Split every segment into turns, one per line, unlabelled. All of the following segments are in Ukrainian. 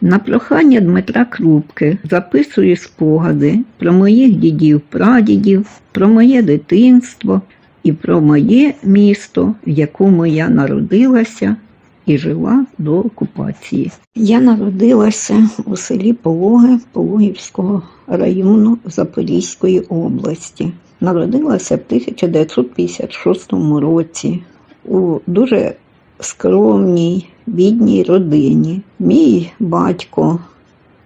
На прохання Дмитра Крупки записую спогади про моїх дідів, прадідів, про моє дитинство і про моє місто, в якому я народилася і жила до окупації. Я народилася у селі Пологи Пологівського району Запорізької області. Народилася в 1956 році у дуже скромній, бідній родині. Мій батько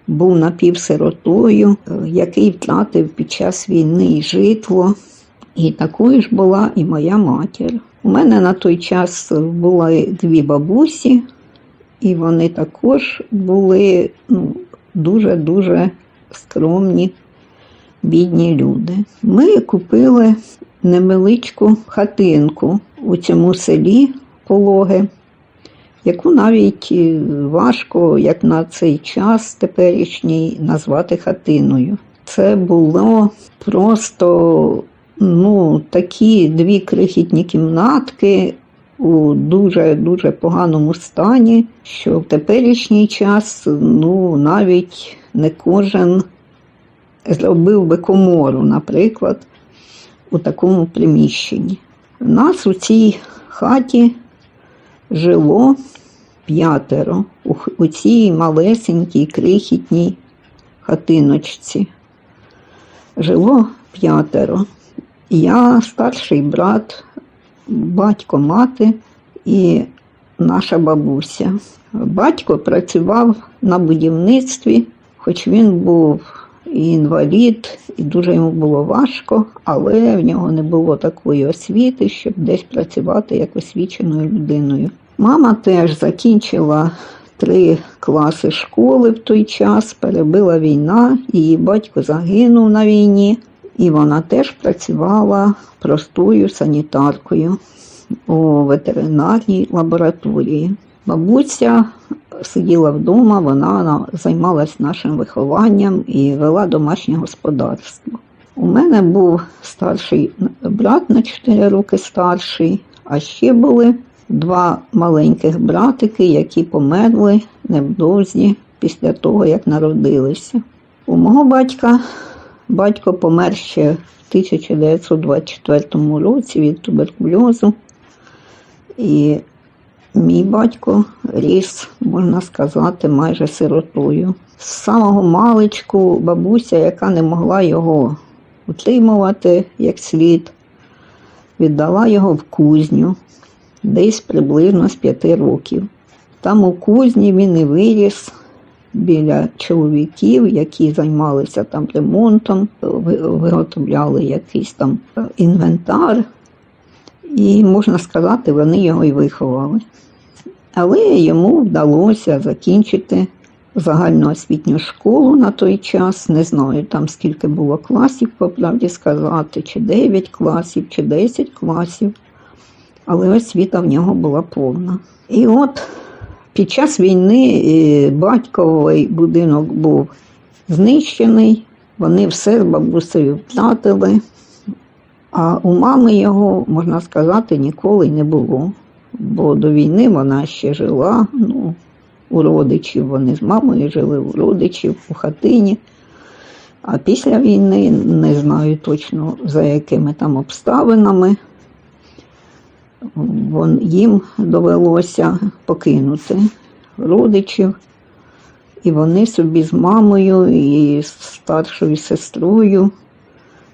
був напівсиротою, е, який втратив під час війни житло. І такою ж була і моя матір. У мене на той час були дві бабусі, і вони також були ну, дуже-дуже скромні, бідні люди. Ми купили невеличку хатинку у цьому селі Пологи, яку навіть е, важко, як на цей час теперішній, назвати хатиною. Це було просто ну, такі дві крихітні кімнатки у дуже-дуже поганому стані, що в теперішній час ну, навіть не кожен зробив би комору, наприклад, у такому приміщенні. У нас у цій хаті жило п'ятеро у, цій малесенькій крихітній хатиночці. Жило п'ятеро. Я старший брат, батько, мати і наша бабуся. Батько працював на будівництві, хоч він був і інвалід, і дуже йому було важко, але в нього не було такої освіти, щоб десь працювати як освіченою людиною. Мама теж закінчила три класи школи в той час, перебила війна, її батько загинув на війні, і вона теж працювала простою санітаркою у ветеринарній лабораторії. Бабуся сиділа вдома, вона на- займалась нашим вихованням і вела домашнє господарство. У мене був старший брат на 4 роки старший, а ще були два маленьких братики, які померли невдовзі після того, як народилися. У мого батька батько помер ще в 1924 році від туберкульозу. І Мій батько ріс, можна сказати, майже сиротою. З самого маличку бабуся, яка не могла його утримувати як слід, віддала його в кузню десь приблизно з п'яти років. Там у кузні він і виріс біля чоловіків, які займалися там ремонтом, виготовляли якийсь там е, інвентар. І можна сказати, вони його і виховали. Але йому вдалося закінчити загальноосвітню школу на той час. Не знаю там скільки було класів, по правді сказати, чи 9 класів, чи 10 класів. Але освіта в нього була повна. І от під час війни е, батьковий будинок був знищений, вони все з бабусею втратили. А у мами його, можна сказати, ніколи не було. Бо до війни вона ще жила ну, у родичів. Вони з мамою жили у родичів у хатині. А після війни не знаю точно за якими там обставинами. Їм довелося покинути родичів. І вони собі з мамою і старшою сестрою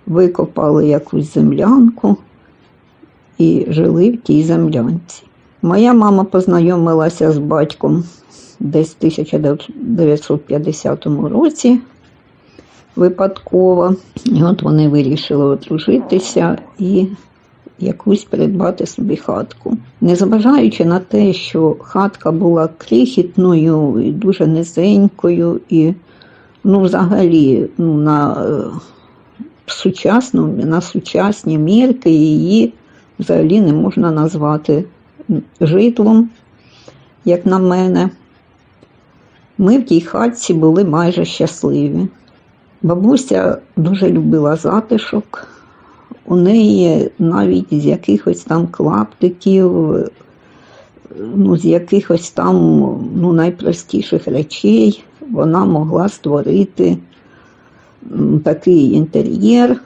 викопали якусь землянку і жили в тій землянці. Моя мама познайомилася з батьком десь в 1950 році випадково. І от вони вирішили одружитися і якусь придбати собі хатку. Незважаючи на те, що хатка була крихітною і дуже низенькою, і ну, взагалі ну, на е, сучасну, на сучасні мірки її взагалі не можна назвати житлом, як на мене. Ми в тій хатці були майже щасливі. Бабуся дуже любила затишок. У неї навіть з якихось там клаптиків ну, з якихось там ну, найпростіших речей вона могла створити такий інтер'єр,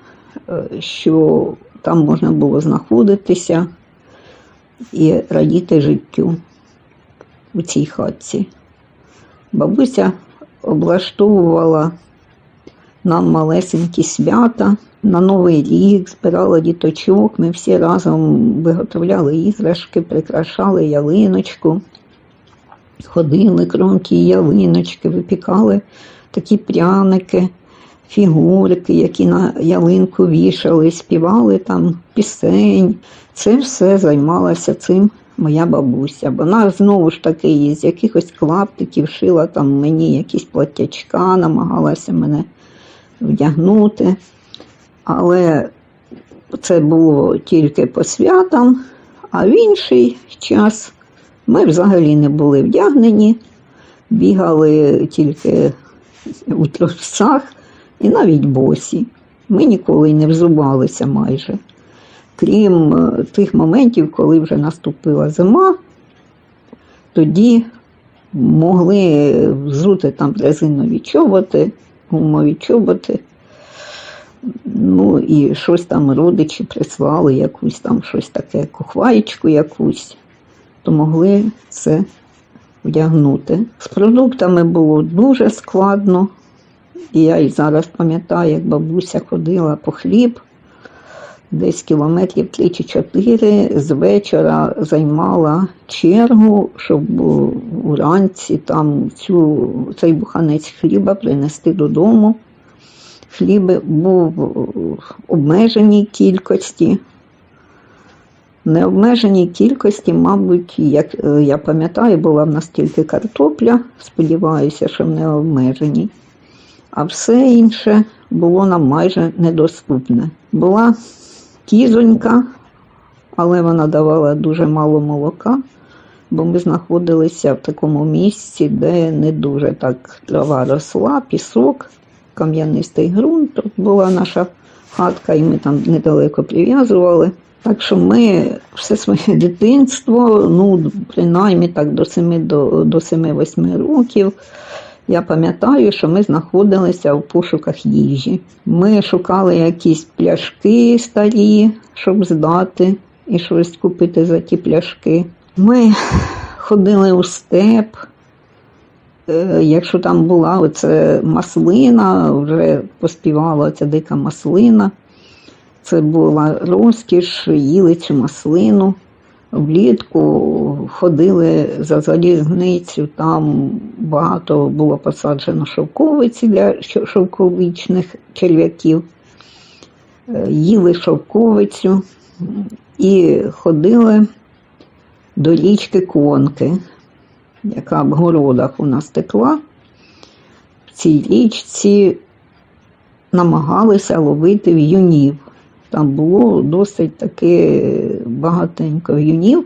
е, що там можна було знаходитися і радіти життю у цій хатці. Бабуся облаштовувала нам малесенькі свята на Новий рік, збирала діточок. Ми всі разом виготовляли іграшки, прикрашали ялиночку, ходили кромки ялиночки, випікали такі пряники, фігурки, які на ялинку вішали, співали там пісень. Це все займалася цим моя бабуся. Вона знову ж таки із якихось клаптиків шила там мені якісь платтячка, намагалася мене вдягнути. Але це було тільки по святам, а в інший час ми взагалі не були вдягнені, бігали тільки у трусах і навіть босі. Ми ніколи не взувалися майже. Крім е, тих моментів, коли вже наступила зима, тоді могли взути там резинові чоботи, гумові чоботи. Ну і щось там родичі прислали, якусь там щось таке, кухваєчку якусь, то могли це вдягнути. З продуктами було дуже складно. І я і зараз пам'ятаю, як бабуся ходила по хліб, десь кілометрів 3 чи 4 з вечора займала чергу, щоб уранці там цю, цей буханець хліба принести додому. Хліб був в обмеженій кількості. Необмеженій кількості, мабуть, як е, я пам'ятаю, була в нас тільки картопля, сподіваюся, що в необмеженій. А все інше було нам майже недоступне. Була кізонька, але вона давала дуже мало молока, бо ми знаходилися в такому місці, де не дуже так трава росла, пісок, кам'янистий ґрунт. Тут була наша хатка, і ми там недалеко прив'язували. Так що ми все своє дитинство, ну, принаймні так до 7 до, до 7-8 років. Я пам'ятаю, що ми знаходилися в пошуках їжі. Ми шукали якісь пляшки старі, щоб здати і щось купити за ті пляшки. Ми ходили у степ. Е, Якщо там була оце маслина, вже поспівала ця дика маслина. Це була розкіш, їли цю маслину. Влітку ходили за залізницю, там багато було посаджено шовковиці для шовковичних черв'яків, Е, їли шовковицю і ходили до річки Конки, яка в городах у нас текла. В цій річці намагалися ловити в'юнів. Там було досить таки багатенько в'юнів.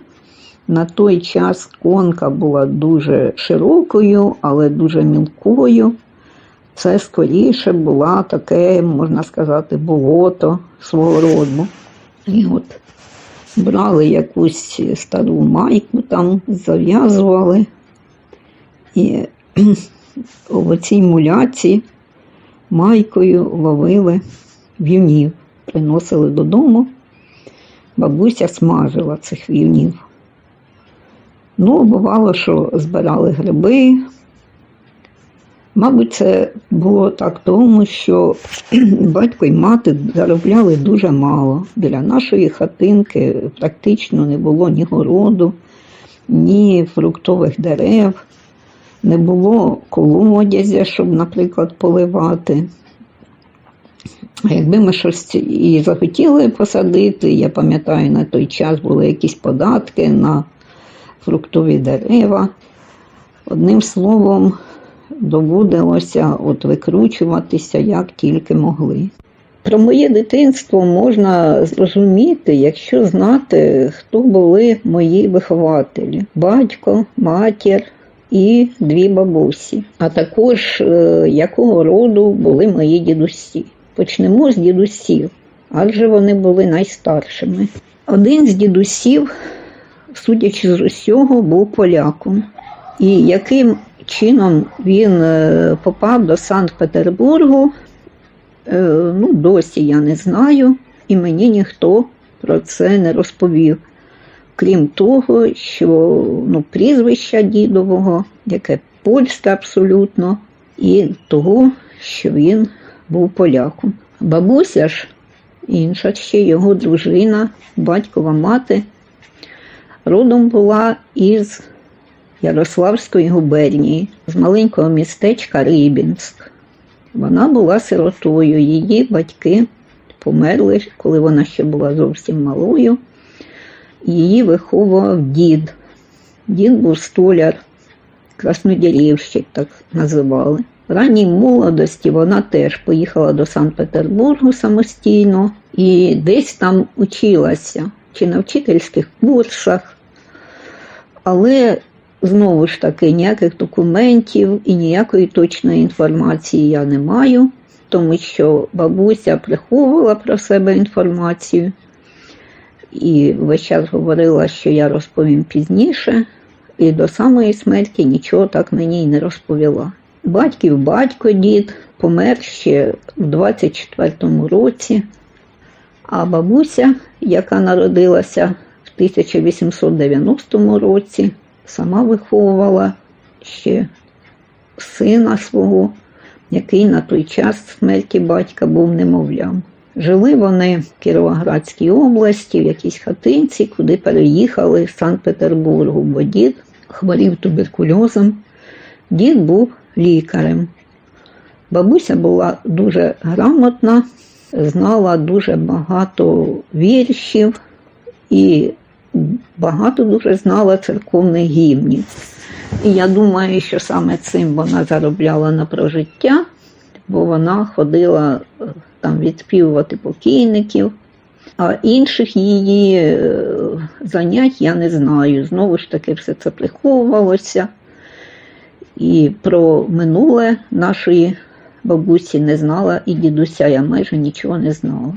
На той час конка була дуже широкою, але дуже мілкою. Це скоріше була таке, можна сказати, болото свого роду. І от брали якусь стару майку, там зав'язували. І в цій муляці майкою ловили в'юнів приносили додому, бабуся смажила цих вівнів. Ну, бувало, що збирали гриби. Мабуть, це було так тому, що батько і мати заробляли дуже мало. Біля нашої хатинки практично не було ні городу, ні фруктових дерев, не було колодязя, щоб, наприклад, поливати. А якби ми щось і захотіли посадити, я пам'ятаю, на той час були якісь податки на фруктові дерева. Одним словом, доводилося от викручуватися як тільки могли. Про моє дитинство можна зрозуміти, якщо знати, хто були мої вихователі: батько, матір і дві бабусі, а також е, якого роду були мої дідусі. Почнемо з дідусів, адже вони були найстаршими. Один з дідусів судячи з усього, був поляком. І яким чином він е, попав до Санкт-Петербургу, е, ну, досі я не знаю, і мені ніхто про це не розповів. Крім того, що ну, прізвища дідового, яке польське абсолютно, і того, що він був поляком. Бабуся ж інша ще його дружина, батькова мати, родом була із Ярославської губернії, з маленького містечка Рибінськ. Вона була сиротою. Її батьки померли, коли вона ще була зовсім малою. Її виховував дід. Дід був столяр, краснодірівщик, так називали. В ранній молодості вона теж поїхала до Санкт-Петербургу самостійно і десь там училася, чи на вчительських курсах, але знову ж таки ніяких документів і ніякої точної інформації я не маю, тому що бабуся приховувала про себе інформацію і весь час говорила, що я розповім пізніше, і до самої смерті нічого так мені й не розповіла. Батьків батько дід помер ще в 24-му році, а бабуся, яка народилася в 1890 році, сама виховувала ще сина свого, який на той час смерті батька був немовлям. Жили вони в Кіровоградській області, в якійсь хатинці, куди переїхали з Санкт-Петербургу, бо дід хворів туберкульозом. Дід був лікарем. Бабуся була дуже грамотна, знала дуже багато віршів і багато дуже знала церковних гімнів. І я думаю, що саме цим вона заробляла на прожиття, бо вона ходила там відспівувати покійників, а інших її е, занять я не знаю. Знову ж таки, все це приховувалося. І про минуле нашої бабусі не знала, і дідуся я майже нічого не знала.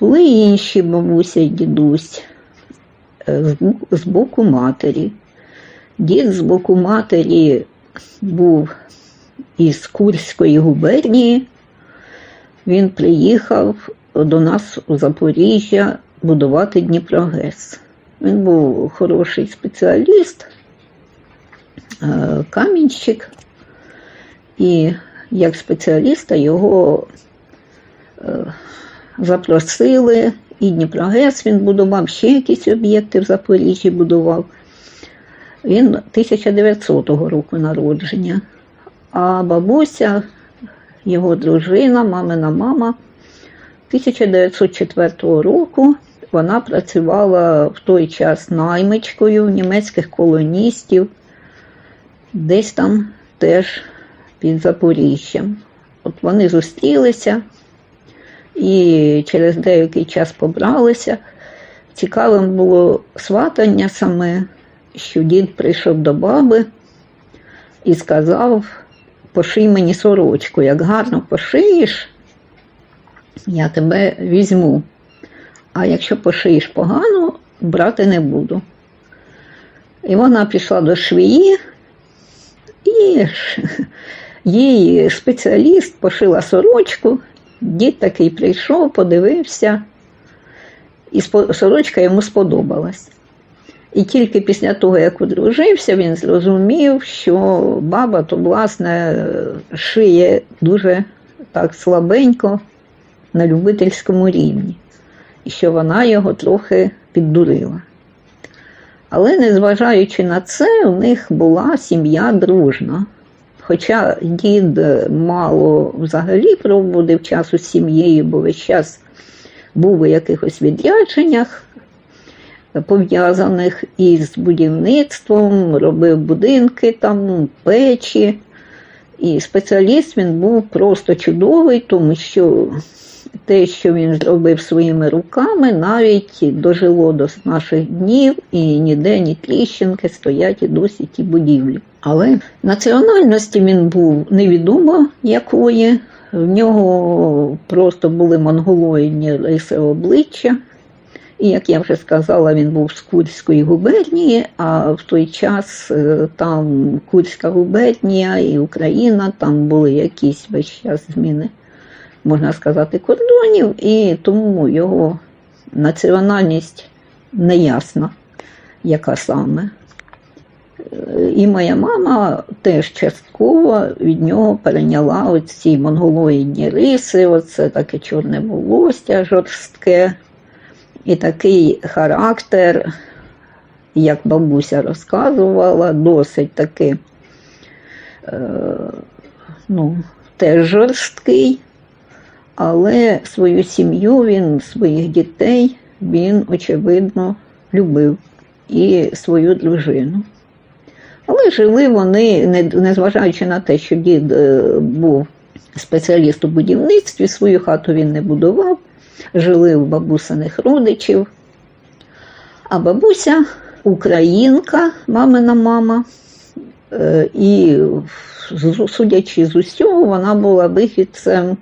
Були інші бабуся і дідусь е, з боку матері. Дід з боку матері був із Курської губернії. Він приїхав до нас у Запоріжжя будувати Дніпрогес. Він був хороший спеціаліст, е, камінщик, і як спеціаліста його е, запросили, і Дніпрогес він будував, ще якісь об'єкти в Запоріжжі будував. Він 1900 року народження. А бабуся, його дружина, мамина мама, 1904 року вона працювала в той час наймичкою німецьких колоністів, десь там теж під Запоріжжям. От вони зустрілися і через деякий час побралися. Цікавим було сватання саме, що дід прийшов до баби і сказав: поший мені сорочку, як гарно пошиєш, я тебе візьму. А якщо пошиєш погано, брати не буду. І вона пішла до швії, і їй спеціаліст пошила сорочку. Дід такий прийшов, подивився, і сорочка йому сподобалась. І тільки після того, як одружився, він зрозумів, що баба то, власне, шиє дуже так слабенько на любительському рівні, і що вона його трохи піддурила. Але незважаючи на це, у них була сім'я дружна. Хоча дід мало взагалі проводив часу з сім'єю, бо весь час був у якихось відрядженнях, пов'язаних із будівництвом, робив будинки, там, печі. І спеціаліст він був просто чудовий, тому що те, що він зробив своїми руками, навіть дожило до наших днів, і ніде ні тріщинки стоять і досі ті будівлі. Але національності він був невідомо якої. В нього просто були монголоїдні риси обличчя, І як я вже сказала, він був з Курської губернії, а в той час е, там Курська губернія і Україна, там були якісь весь час зміни, можна сказати, кордонів, і тому його національність неясна, яка саме. Е, І моя мама теж частково від нього перейняла оці монголоїдні риси, оце таке чорне волосся жорстке. І такий характер, як бабуся розказувала, досить таки е, ну, теж жорсткий, але свою сім'ю він, своїх дітей він, очевидно, любив і свою дружину. Але жили вони, незважаючи на те, що дід е, був спеціаліст у будівництві, свою хату він не будував, жили у бабусиних родичів. А бабуся українка, мамина мама, е, і судячи з усього, вона була вихідцем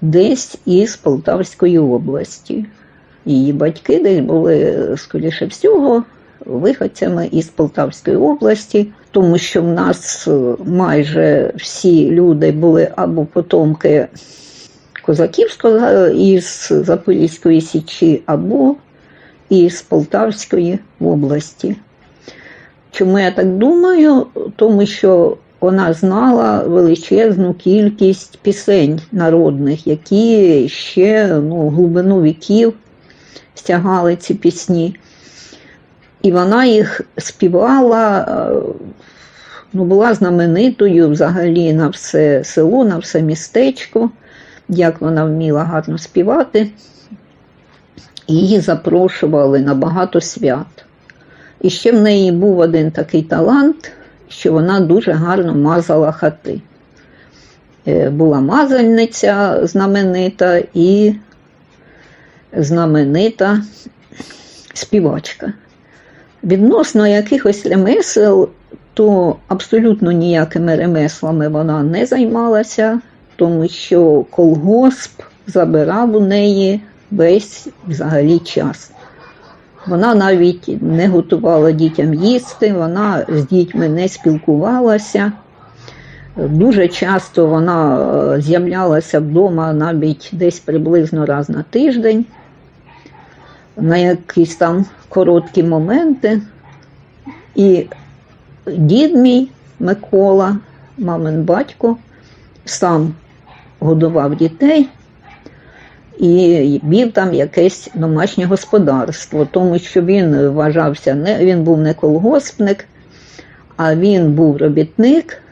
десь із Полтавської області. Її батьки десь були, скоріше всього, виходцями із Полтавської області, тому що в нас майже всі люди були або потомки Козаківського е, із Запорізької Січі, або із Полтавської області. Чому я так думаю? Тому що вона знала величезну кількість пісень народних, які ще ну, глибину віків стягали ці пісні. І вона їх співала, е, ну, була знаменитою взагалі на все село, на все містечко, як вона вміла гарно співати. Її запрошували на багато свят. І ще в неї був один такий талант, що вона дуже гарно мазала хати. Е, Була мазальниця знаменита і знаменита співачка. Відносно якихось ремесел, то абсолютно ніякими ремеслами вона не займалася, тому що колгосп забирав у неї весь взагалі час. Вона навіть не готувала дітям їсти, вона з дітьми не спілкувалася. Дуже часто вона е, з'являлася вдома навіть десь приблизно раз на тиждень, на якісь там короткі моменти. І дід мій Микола, мамин батько, сам годував дітей і вів там якесь домашнє господарство, тому що він вважався, не, він був не колгоспник, а він був робітник.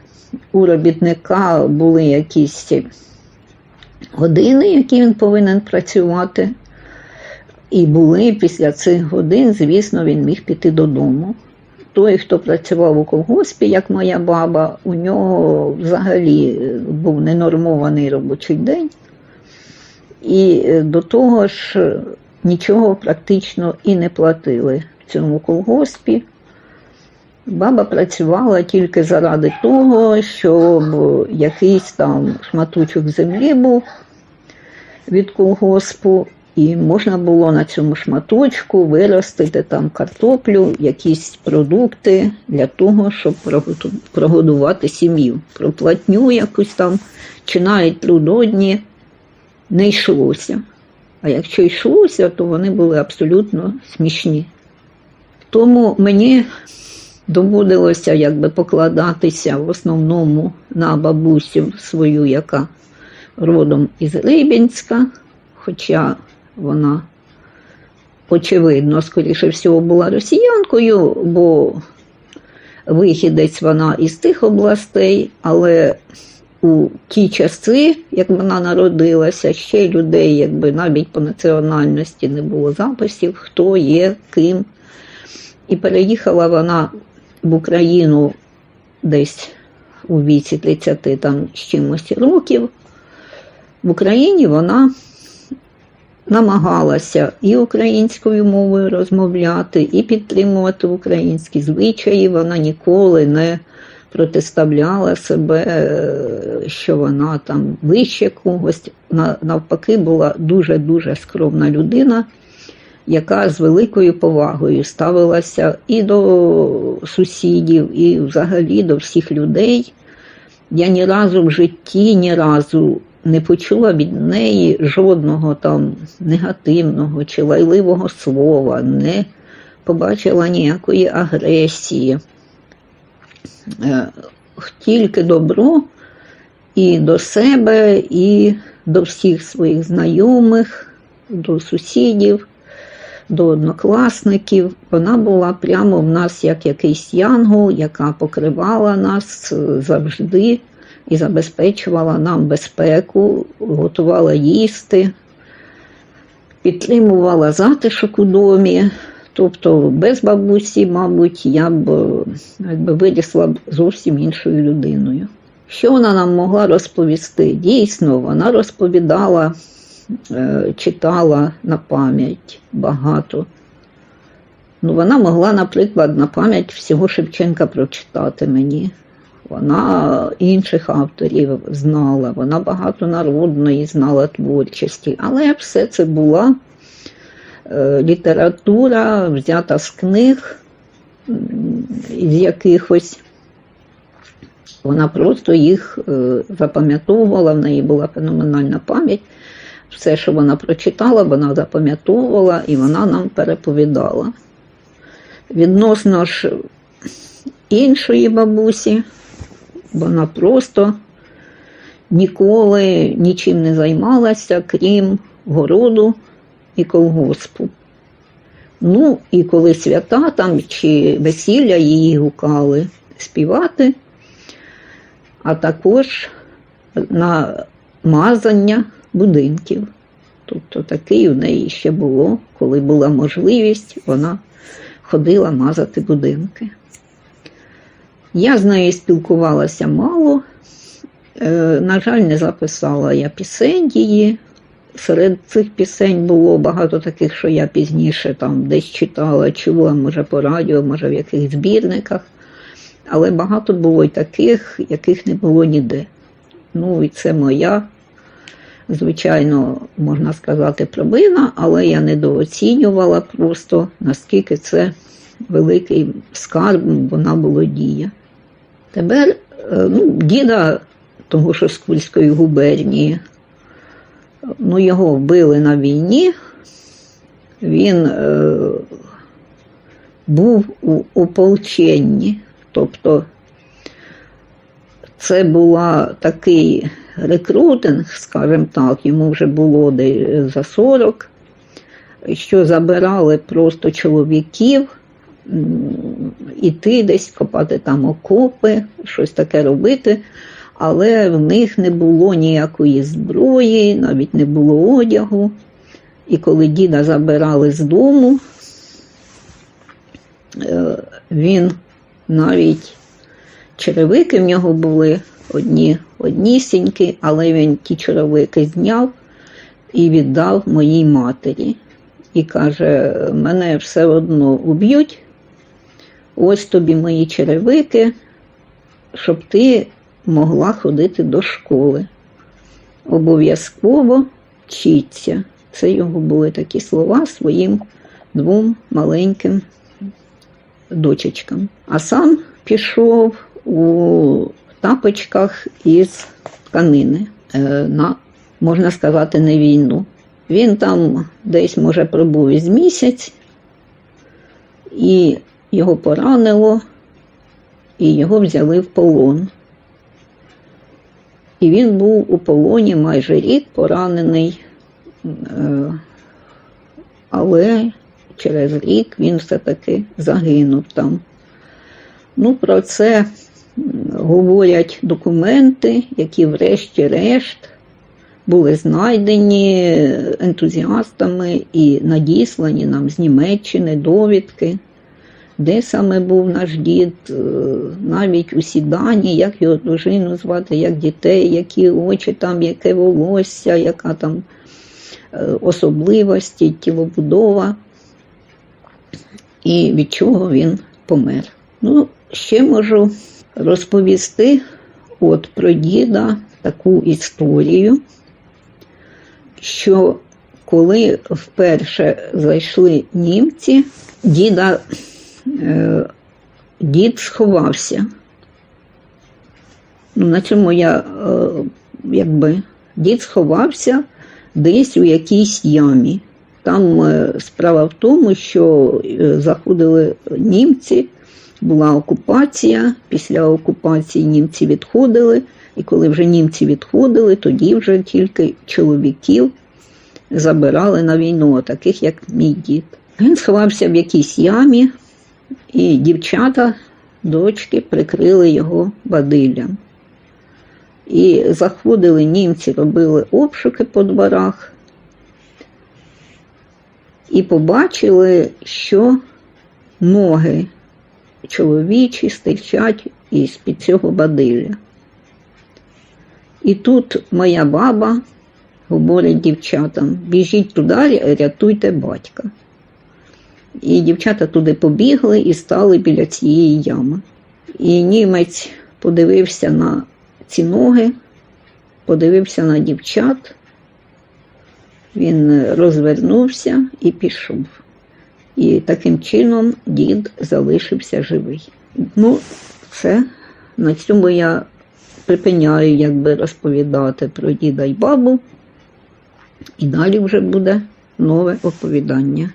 У робітника були якісь години, які він повинен працювати. І були після цих годин, звісно, він міг піти додому. Той, хто працював у колгоспі, як моя баба, у нього взагалі був ненормований робочий день. І е, до того ж е, нічого практично і не платили в цьому колгоспі. Баба працювала тільки заради того, щоб якийсь там шматочок землі був від колгоспу, і можна було на цьому шматочку виростити там картоплю, якісь продукти для того, щоб прогодувати сім'ю. Про платню якусь там чи навіть трудодні не йшлося. А якщо йшлося, то вони були абсолютно смішні. Тому мені доводилося якби покладатися в основному на бабусю свою, яка родом із Рибінська, хоча вона, очевидно, скоріше всього, була росіянкою, бо вихідець вона із тих областей, але у ті часи, як вона народилася, ще людей, якби навіть по національності не було записів, хто є, ким. І переїхала вона в Україну десь у віці 30 там з чимось років. В Україні вона намагалася і українською мовою розмовляти, і підтримувати українські звичаї. Вона ніколи не протиставляла себе, е, що вона там вище когось. Навпаки, була дуже-дуже скромна людина, яка з великою повагою ставилася і до сусідів, і взагалі до всіх людей. Я ні разу в житті, ні разу не почула від неї жодного там негативного чи лайливого слова, не побачила ніякої агресії. Е, Тільки добро і до себе, і до всіх своїх знайомих, до сусідів, до однокласників. Вона була прямо в нас як якийсь янгол, яка покривала нас завжди і забезпечувала нам безпеку, готувала їсти, підтримувала затишок у домі. Тобто без бабусі, мабуть, я б якби, вирісла б зовсім іншою людиною. Що вона нам могла розповісти? Дійсно, вона розповідала, е, читала на пам'ять багато. Ну, вона могла, наприклад, на пам'ять всього Шевченка прочитати мені. Вона інших авторів знала, вона багато народної знала творчості, але все це була е, література, взята з книг, з якихось. Вона просто їх е, запам'ятовувала, в неї була феноменальна пам'ять. Все, що вона прочитала, вона запам'ятовувала і вона нам переповідала. Відносно ж іншої бабусі, вона просто ніколи нічим не займалася, крім городу і колгоспу. Ну, і коли свята там чи весілля її гукали співати, а також на мазання будинків. Тобто такий у неї ще було, коли була можливість, вона ходила мазати будинки. Я з нею спілкувалася мало. Е, На жаль, не записала я пісень її. Серед цих пісень було багато таких, що я пізніше там десь читала, чула, може по радіо, може в якихось збірниках. Але багато було й таких, яких не було ніде. Ну, і це моя, звичайно, можна сказати, провина, але я недооцінювала просто, наскільки це великий скарб, вона володіє. Тепер е, ну, діда того, що з Кульської губернії, ну, його вбили на війні. Він е, був у ополченні, тобто це була такий рекрутинг, скажімо так, йому вже було десь за 40, що забирали просто чоловіків іти десь копати там окопи, щось таке робити. Але в них не було ніякої зброї, навіть не було одягу. І коли діда забирали з дому, е, він навіть черевики в нього були одні однісінькі, але він ті черевики зняв і віддав моїй матері. І каже: мене все одно уб'ють, ось тобі мої черевики, щоб ти могла ходити до школи. Обов'язково вчиться. Це його були такі слова своїм двом маленьким дочечкам. А сам пішов у тапочках із тканини е, на, можна сказати, на війну. Він там десь, може, пробув із місяць, і його поранило, і його взяли в полон. І він був у полоні майже рік поранений, е, але через рік він все-таки загинув там. Ну, про це говорять документи, які, врешті-решт, були знайдені ентузіастами і надіслані нам з Німеччини довідки, де саме був наш дід, е, навіть усі дані, як його дружину звати, як дітей, які очі там, яке волосся, яка там е, особливості, тілобудова, і від чого він помер. Ну, ще можу розповісти от про діда таку історію, що коли вперше зайшли німці, діда, дід сховався. Ну, на цьому я е, якби дід сховався десь у якійсь ямі. Там е, справа в тому, що е, заходили німці, була окупація. Після окупації німці відходили, і коли вже німці відходили, тоді вже тільки чоловіків забирали на війну, таких як мій дід. Він сховався в якійсь ямі, і дівчата, дочки, прикрили його бадиллям. І заходили німці, робили обшуки по дворах і побачили, що ноги чоловічі стирчать із під цього бадилля. І тут моя баба говорить дівчатам: біжіть туди, рятуйте батька. І дівчата туди побігли і стали біля цієї ями. І німець подивився на ці ноги, подивився на дівчат, він розвернувся і пішов. І таким чином дід залишився живий. Ну, це на цьому я припиняю якби розповідати про діда й бабу. І далі вже буде нове оповідання.